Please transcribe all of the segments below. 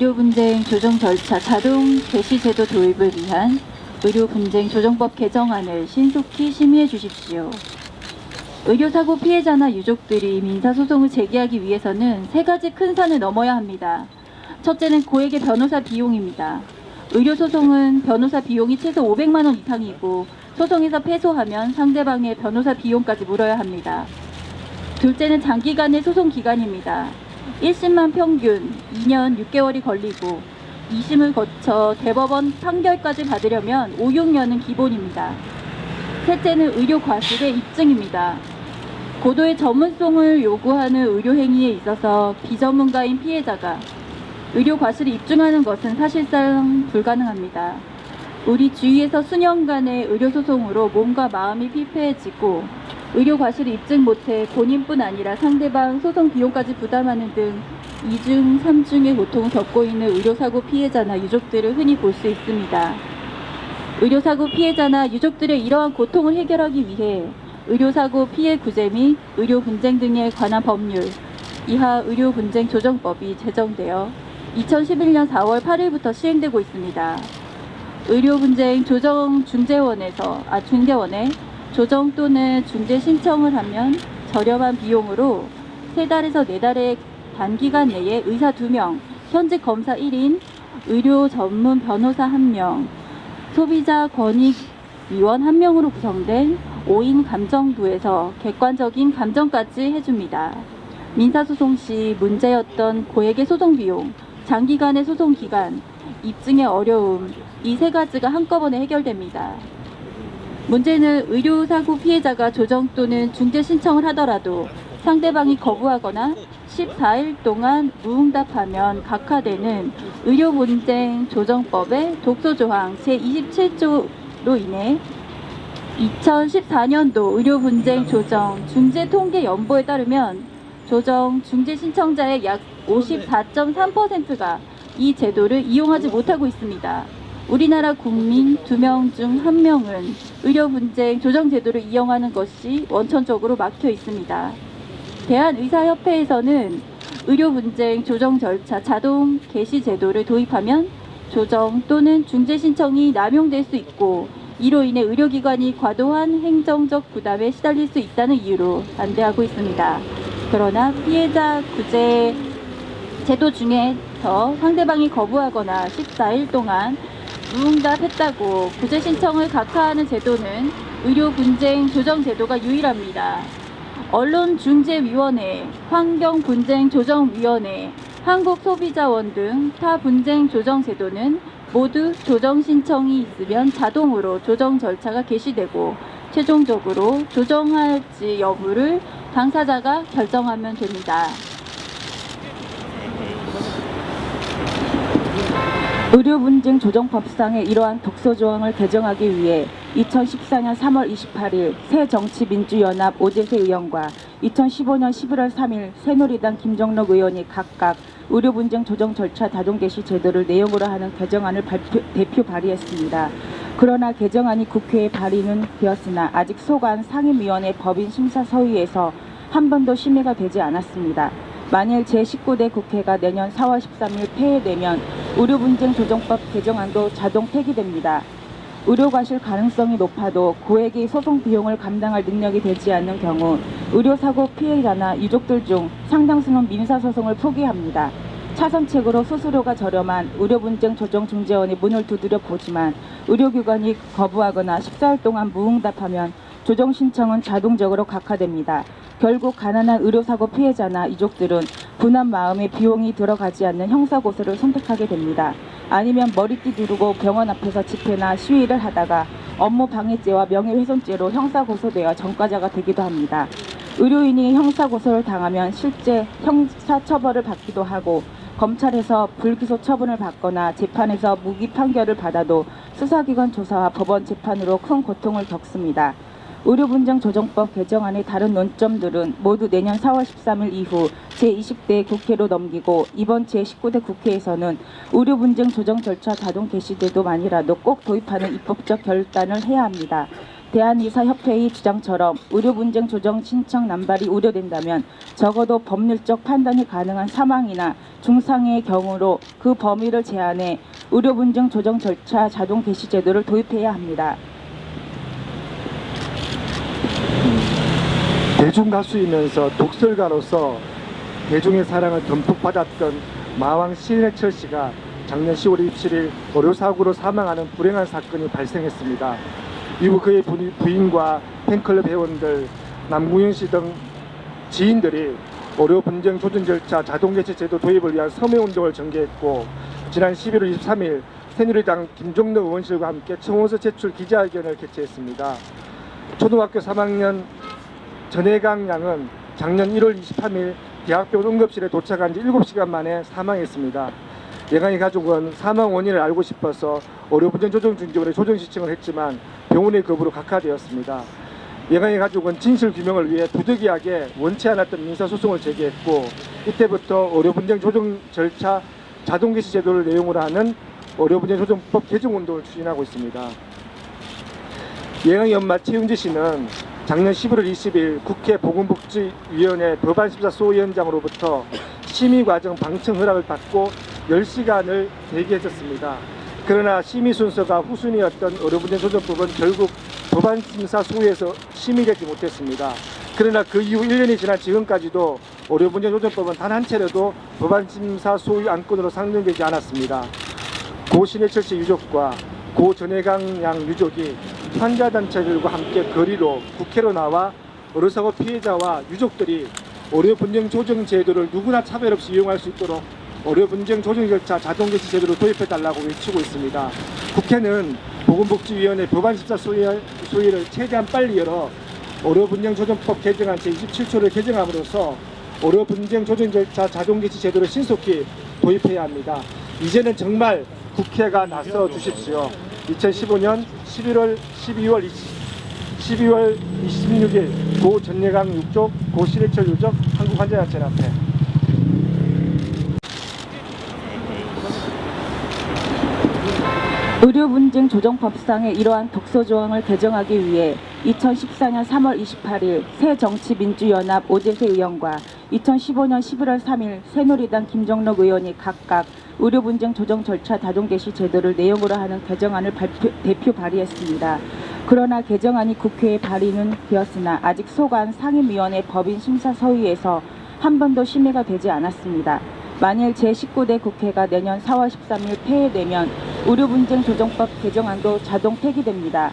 의료 분쟁 조정 절차 자동 개시 제도 도입을 위한 의료 분쟁 조정법 개정안을 신속히 심의해 주십시오. 의료사고 피해자나 유족들이 민사소송을 제기하기 위해서는 세 가지 큰 산을 넘어야 합니다. 첫째는 고액의 변호사 비용입니다. 의료소송은 변호사 비용이 최소 500만 원 이상이고 소송에서 패소하면 상대방의 변호사 비용까지 물어야 합니다. 둘째는 장기간의 소송 기간입니다. 1심만 평균 2년 6개월이 걸리고 2심을 거쳐 대법원 판결까지 받으려면 5, 6년은 기본입니다. 셋째는 의료 과실의 입증입니다. 고도의 전문성을 요구하는 의료 행위에 있어서 비전문가인 피해자가 의료 과실을 입증하는 것은 사실상 불가능합니다. 우리 주위에서 수년간의 의료 소송으로 몸과 마음이 피폐해지고 의료 과실을 입증 못해 본인뿐 아니라 상대방 소송 비용까지 부담하는 등 이중, 삼중의 고통을 겪고 있는 의료사고 피해자나 유족들을 흔히 볼 수 있습니다. 의료사고 피해자나 유족들의 이러한 고통을 해결하기 위해 의료사고 피해 구제 및 의료 분쟁 등에 관한 법률 이하 의료 분쟁 조정법이 제정되어 2011년 4월 8일부터 시행되고 있습니다. 의료 분쟁 조정 중재원에서 아 중재원에 조정 또는 중재 신청을 하면 저렴한 비용으로 세 달에서 네 달의 단기간 내에 의사 2명, 현직 검사 1인, 의료 전문 변호사 1명, 소비자 권익 위원 1명으로 구성된 5인 감정부에서 객관적인 감정까지 해줍니다. 민사소송 시 문제였던 고액의 소송 비용, 장기간의 소송 기간, 입증의 어려움, 이 세 가지가 한꺼번에 해결됩니다. 문제는 의료사고 피해자가 조정 또는 중재 신청을 하더라도 상대방이 거부하거나 14일 동안 무응답하면 각하되는 의료분쟁 조정법의 독소조항 제27조로 인해 2014년도 의료분쟁 조정 중재 통계 연보에 따르면 조정 중재 신청자의 약 54.3%가 이 제도를 이용하지 못하고 있습니다. 우리나라 국민 2명 중 1명은 의료 분쟁 조정 제도를 이용하는 것이 원천적으로 막혀 있습니다. 대한의사협회에서는 의료 분쟁 조정 절차 자동 개시 제도를 도입하면 조정 또는 중재 신청이 남용될 수 있고 이로 인해 의료기관이 과도한 행정적 부담에 시달릴 수 있다는 이유로 반대하고 있습니다. 그러나 피해자 구제 제도 중에서 상대방이 거부하거나 14일 동안 무 응답했다고 구제 신청을 각하하는 제도는 의료 분쟁 조정 제도가 유일합니다. 언론중재위원회, 환경분쟁조정위원회, 한국소비자원 등 타 분쟁 조정 제도는 모두 조정 신청이 있으면 자동으로 조정 절차가 개시되고 최종적으로 조정할지 여부를 당사자가 결정하면 됩니다. 의료분쟁 조정법상의 이러한 독소 조항을 개정하기 위해 2014년 3월 28일 새정치민주연합 오재세 의원과 2015년 11월 3일 새누리당 김정록 의원이 각각 의료분쟁 조정 절차 다동 개시 제도를 내용으로 하는 개정안을 발표, 대표 발의했습니다. 그러나 개정안이 국회에 발의는 되었으나 아직 소관 상임위원회 법인 심사 서위에서 한 번도 심의가 되지 않았습니다. 만일 제19대 국회가 내년 4월 13일 폐회되면 의료분쟁 조정법 개정안도 자동 폐기됩니다. 의료과실 가능성이 높아도 고액의 소송 비용을 감당할 능력이 되지 않는 경우 의료사고 피해자나 유족들 중 상당수는 민사소송을 포기합니다. 차선책으로 수수료가 저렴한 의료분쟁 조정중재원의 문을 두드려 보지만 의료기관이 거부하거나 14일 동안 무응답하면 조정 신청은 자동적으로 각하됩니다. 결국 가난한 의료사고 피해자나 유족들은 분한 마음에 비용이 들어가지 않는 형사고소를 선택하게 됩니다. 아니면 머리띠 두르고 병원 앞에서 집회나 시위를 하다가 업무 방해죄와 명예훼손죄로 형사고소되어 전과자가 되기도 합니다. 의료인이 형사고소를 당하면 실제 형사처벌을 받기도 하고 검찰에서 불기소 처분을 받거나 재판에서 무기 판결을 받아도 수사기관 조사와 법원 재판으로 큰 고통을 겪습니다. 의료분쟁 조정법 개정안의 다른 논점들은 모두 내년 4월 13일 이후 제20대 국회로 넘기고 이번 제19대 국회에서는 의료분쟁 조정 절차 자동 개시되도만이라도 꼭 도입하는 입법적 결단을 해야 합니다. 대한의사협회의 주장처럼 의료 분쟁 조정 신청 남발이 우려된다면 적어도 법률적 판단이 가능한 사망이나 중상의 경우로 그 범위를 제한해 의료 분쟁 조정 절차 자동 개시 제도를 도입해야 합니다. 대중 가수이면서 독설가로서 대중의 사랑을 듬뿍 받았던 마왕 신해철 씨가 작년 10월 27일 의료사고로 사망하는 불행한 사건이 발생했습니다. 이후 그의 부- 부인과 팬클럽 회원들, 남궁현 씨등 지인들이 의료 분쟁 조정 절차 자동 개최 제도 도입을 위한 서명 운동을 전개했고 지난 11월 23일 새누리당 김종덕 의원실과 함께 청원서 제출 기자회견을 개최했습니다. 초등학교 3학년 전해강 양은 작년 1월 23일 대학병원 응급실에 도착한 지 7시간 만에 사망했습니다. 예강의 가족은 사망 원인을 알고 싶어서 의료분쟁 조정 중지원에 조정 신청을 했지만 병원의 거부로 각하되었습니다. 예강의 가족은 진실 규명을 위해 부득이하게 원치 않았던 민사소송을 제기했고 이때부터 의료분쟁 조정 절차 자동 개시 제도를 내용으로 하는 의료분쟁 조정법 개정 운동을 추진하고 있습니다. 예강의 엄마 최윤지 씨는 작년 11월 20일 국회 보건복지위원회 법안심사 소위원장으로부터 심의 과정 방청 허락을 받고 10시간을 대기했었습니다. 그러나 심의 순서가 후순위였던 의료분쟁 조정법은 결국 법안심사 소위에서 심의되지 못했습니다. 그러나 그 이후 1년이 지난 지금까지도 의료분쟁 조정법은 단 한 차례도 법안심사 소위 안건으로 상정되지 않았습니다. 고 신해철 씨 유족과 고 전해강 양 유족이 환자단체들과 함께 거리로 국회로 나와 의료사고 피해자와 유족들이 의료분쟁 조정 제도를 누구나 차별 없이 이용할 수 있도록 의료분쟁 조정 절차 자동 개시 제도를 도입해달라고 외치고 있습니다. 국회는 보건복지위원회 법안 심사 소위, 소위를 최대한 빨리 열어 의료분쟁 조정법 개정안 제27조를 개정함으로써 의료분쟁 조정 절차 자동 개시 제도를 신속히 도입해야 합니다. 이제는 정말 국회가 나서 주십시오. 2015년 11월 12월 20, 12월 26일 고 전예강 유족, 고 신해철 유족 한국환자단체연합회 의료 분쟁 조정 법상의 이러한 독소 조항을 개정하기 위해 2014년 3월 28일 새정치민주연합 오재세 의원과 2015년 11월 3일 새누리당 김정록 의원이 각각 의료 분쟁 조정 절차 자동 개시 제도를 내용으로 하는 개정안을 발표, 대표 발의했습니다. 그러나 개정안이 국회에 발의는 되었으나 아직 소관 상임위원회 법인 심사 서위에서 한 번도 심의가 되지 않았습니다. 만일 제19대 국회가 내년 4월 13일 폐회되면 의료분쟁 조정법 개정안도 자동 폐기됩니다.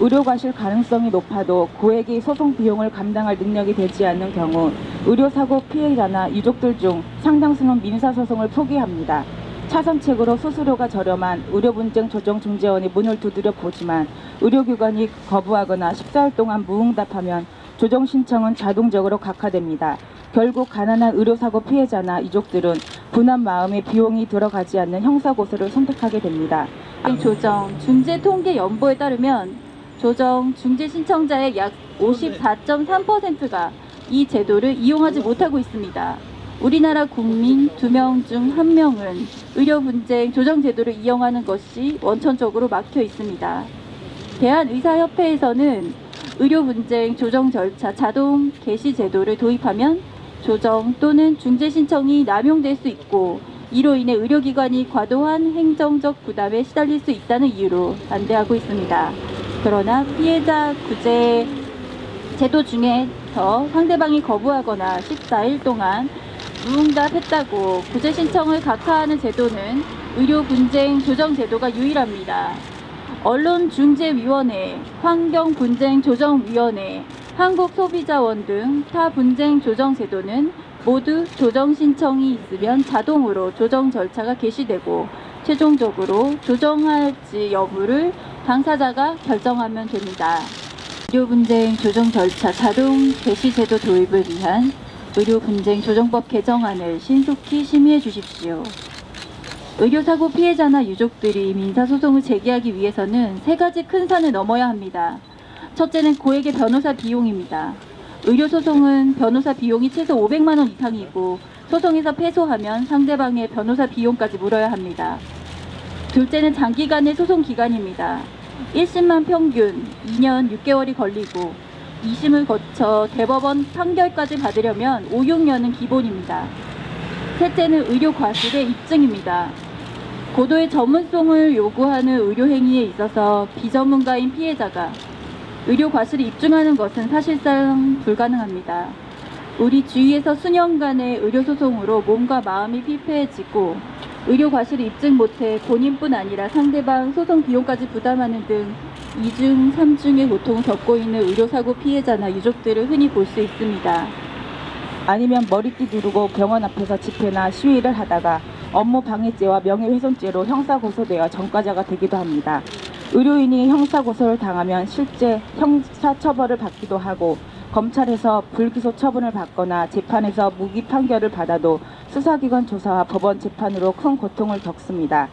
의료 과실 가능성이 높아도 고액의 소송 비용을 감당할 능력이 되지 않는 경우 의료사고 피해자나 유족들 중 상당수는 민사소송을 포기합니다. 차선책으로 수수료가 저렴한 의료분쟁 조정중재원이 문을 두드려 보지만 의료기관이 거부하거나 14일 동안 무응답하면 조정 신청은 자동적으로 각하됩니다. 결국 가난한 의료사고 피해자나 유족들은 분한 마음에 비용이 들어가지 않는 형사고소를 선택하게 됩니다. 조정 중재 통계 연보에 따르면 조정 중재 신청자의 약 54.3%가 이 제도를 이용하지 못하고 있습니다. 우리나라 국민 2명 중 1명은 의료 분쟁 조정 제도를 이용하는 것이 원천적으로 막혀 있습니다. 대한의사협회에서는 의료 분쟁 조정 절차 자동 개시 제도를 도입하면 조정 또는 중재 신청이 남용될 수 있고 이로 인해 의료기관이 과도한 행정적 부담에 시달릴 수 있다는 이유로 반대하고 있습니다. 그러나 피해자 구제 제도 중에서 상대방이 거부하거나 14일 동안 무응답했다고 구제 신청을 각하하는 제도는 의료 분쟁 조정 제도가 유일합니다. 언론중재위원회, 환경분쟁조정위원회, 한국소비자원 등 타 분쟁 조정 제도는 모두 조정 신청이 있으면 자동으로 조정 절차가 개시되고 최종적으로 조정할지 여부를 당사자가 결정하면 됩니다. 의료 분쟁 조정 절차 자동 개시 제도 도입을 위한 의료 분쟁 조정법 개정안을 신속히 심의해 주십시오. 의료사고 피해자나 유족들이 민사소송을 제기하기 위해서는 세 가지 큰 산을 넘어야 합니다. 첫째는 고액의 변호사 비용입니다. 의료소송은 변호사 비용이 최소 500만 원 이상이고 소송에서 패소하면 상대방의 변호사 비용까지 물어야 합니다. 둘째는 장기간의 소송 기간입니다. 1심만 평균 2년 6개월이 걸리고 2심을 거쳐 대법원 판결까지 받으려면 5, 6년은 기본입니다. 셋째는 의료 과실의 입증입니다. 고도의 전문성을 요구하는 의료 행위에 있어서 비전문가인 피해자가 의료 과실을 입증하는 것은 사실상 불가능합니다. 우리 주위에서 수년간의 의료 소송으로 몸과 마음이 피폐해지고 의료 과실을 입증 못해 본인뿐 아니라 상대방 소송 비용까지 부담하는 등 이중, 삼중의 고통을 겪고 있는 의료사고 피해자나 유족들을 흔히 볼 수 있습니다. 아니면 머리띠 두르고 병원 앞에서 집회나 시위를 하다가 업무 방해죄와 명예훼손죄로 형사고소되어 전과자가 되기도 합니다. 의료인이 형사고소를 당하면 실제 형사처벌을 받기도 하고 검찰에서 불기소 처분을 받거나 재판에서 무기 판결을 받아도 수사기관 조사와 법원 재판으로 큰 고통을 겪습니다.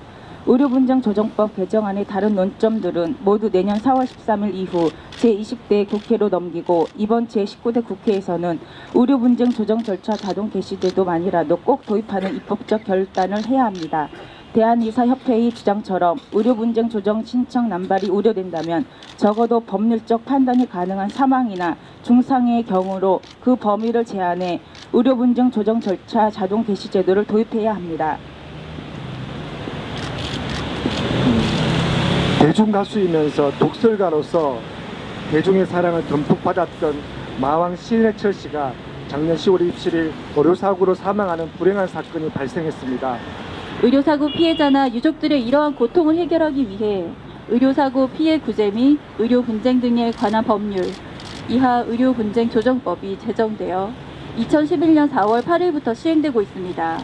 의료분쟁조정법 개정안의 다른 논점들은 모두 내년 4월 13일 이후 제20대 국회로 넘기고 이번 제19대 국회에서는 의료분쟁 조정 절차 자동 개시제도만이라도 꼭 도입하는 입법적 결단을 해야 합니다. 대한의사협회의 주장처럼 의료분쟁 조정 신청 남발이 우려된다면 적어도 법률적 판단이 가능한 사망이나 중상의 경우로 그 범위를 제한해 의료분쟁 조정 절차 자동 개시 제도를 도입해야 합니다. 대중 가수이면서 독설가로서 대중의 사랑을 듬뿍 받았던 마왕 신해철 씨가 작년 10월 27일 의료사고로 사망하는 불행한 사건이 발생했습니다. 의료사고 피해자나 유족들의 이러한 고통을 해결하기 위해 의료사고 피해 구제 및 의료 분쟁 등에 관한 법률 이하 의료 분쟁 조정법이 제정되어 2011년 4월 8일부터 시행되고 있습니다.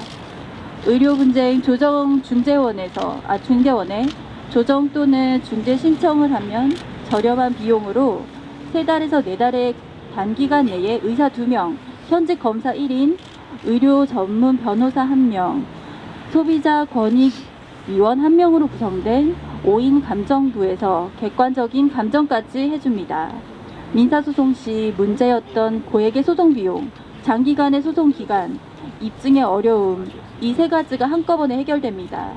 의료 분쟁 조정 중재원에서 아 중개원에 조정 또는 중재 신청을 하면 저렴한 비용으로 세 달에서 네 달의 단기간 내에 의사 2명, 현직 검사 1인, 의료 전문 변호사 1명, 소비자 권익 위원 한 명으로 구성된 5인 감정부에서 객관적인 감정까지 해줍니다. 민사소송 시 문제였던 고액의 소송 비용, 장기간의 소송 기간, 입증의 어려움, 이 세 가지가 한꺼번에 해결됩니다.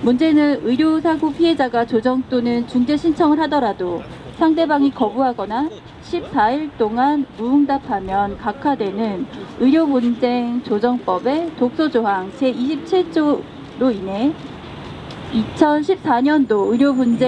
문제는 의료사고 피해자가 조정 또는 중재 신청을 하더라도 상대방이 거부하거나 14일 동안 무응답하면 각하되는 의료분쟁 조정법의 독소조항 제27조로 인해 2014년도 의료분쟁